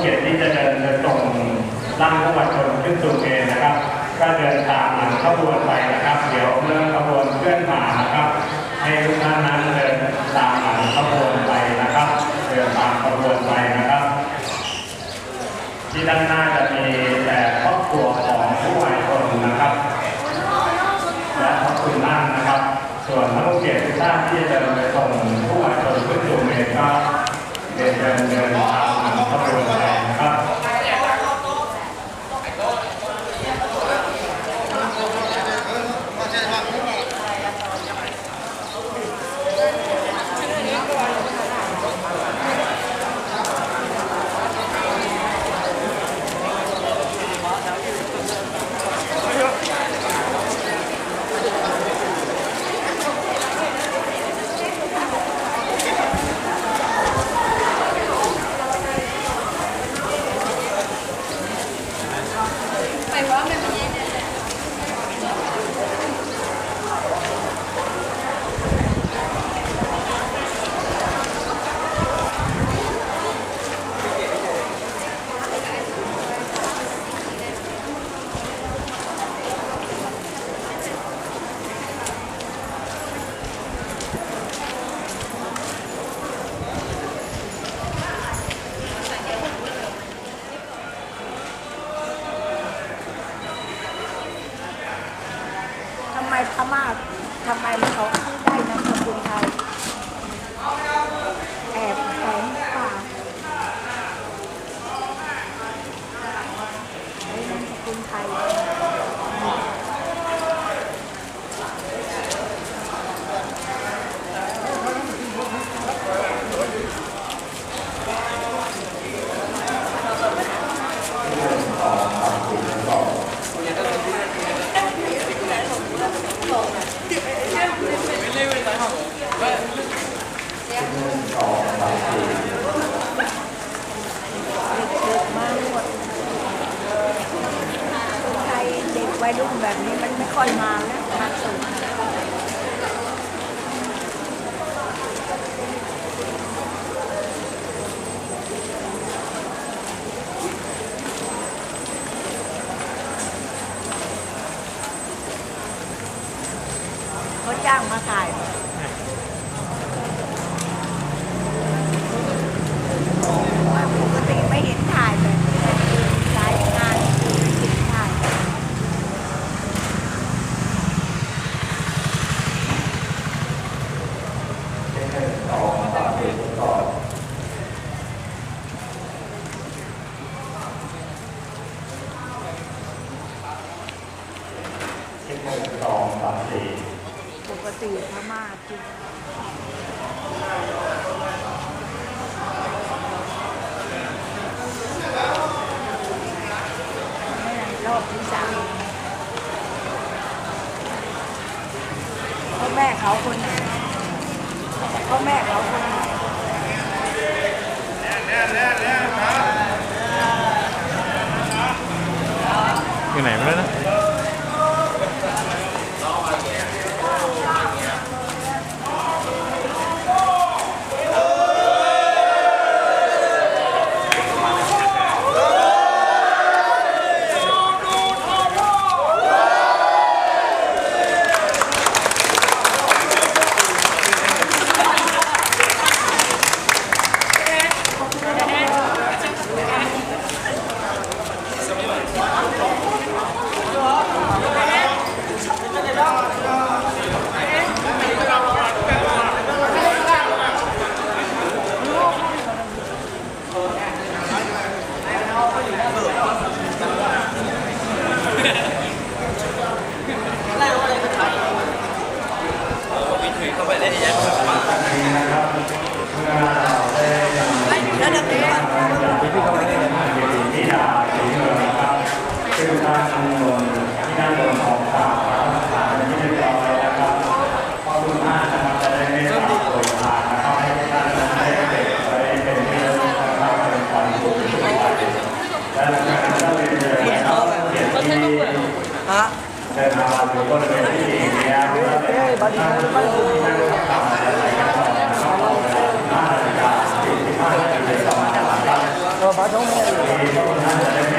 เกียรติที่จะเดินจะส่งร่างผู้บาดเจ็บขึ้นสู่เมนนะครับ ก็เดินตามหลังขบวนไปนะครับ เดี๋ยวเมื่อขบวนเคลื่อนมานะครับ ให้ทุกท่านนั้นเดินตามหลังขบวนไปนะครับ เดินตามขบวนไปนะครับ ที่ด้านหน้าจะมีแต่ครอบครัวของผู้วายชนนะครับและขอบคุณท่านนะครับ ส่วนนักเกียรติทุกท่านที่จะเดินไปส่งผู้วายชนขึ้นสู่เมนก็เดินเดินเดินตามหลังขบวน อาม่าทำไมเขาไม่ได้นามสกุลไทย แอบแฝงป่าใช้นามสกุลไทย เด็กๆมาหมดคนไทยเด็ก วัยรุ่นแบบนี้มันไม่ค่อยมาแล้วมาสูงเขาจ้างมาถ่าย ปกติไม่เห็นถ่ายแบบนี้รายงานไม่เห็นถ่าย ที่หนึ่งสองสามสี่ ปกติพม่าจริงไม่ได้รอบที่สามพ่อ แม่เขาคนไหนพ่อแม่เขาคนไหนอยู่ไหนไม่รู้นะ แล้วเด็กๆ ที่ดาสีเงินนะครับซึ่งท่านบนที่ด้านบน ของสาฐานที่เรียบร้อยนะครับขอบคุณมากนะครับจะได้ไม่ตามโดยทางนะครับให้ท่านนั้นได้เก็บไว้เป็นที่ระลึกเป็นความสุขที่สุดและหลังจากนั้นก็เรียนเชิญนะครับเกียรติที่เดินทางมาถึงบริเวณที่นี้นะครับ ท่านผู้ที่นั่งต่ำอะไรกันต่อนะครับห้านาฬิกาสี่สิบห้านาทีต่องค์ท่านจะได้เม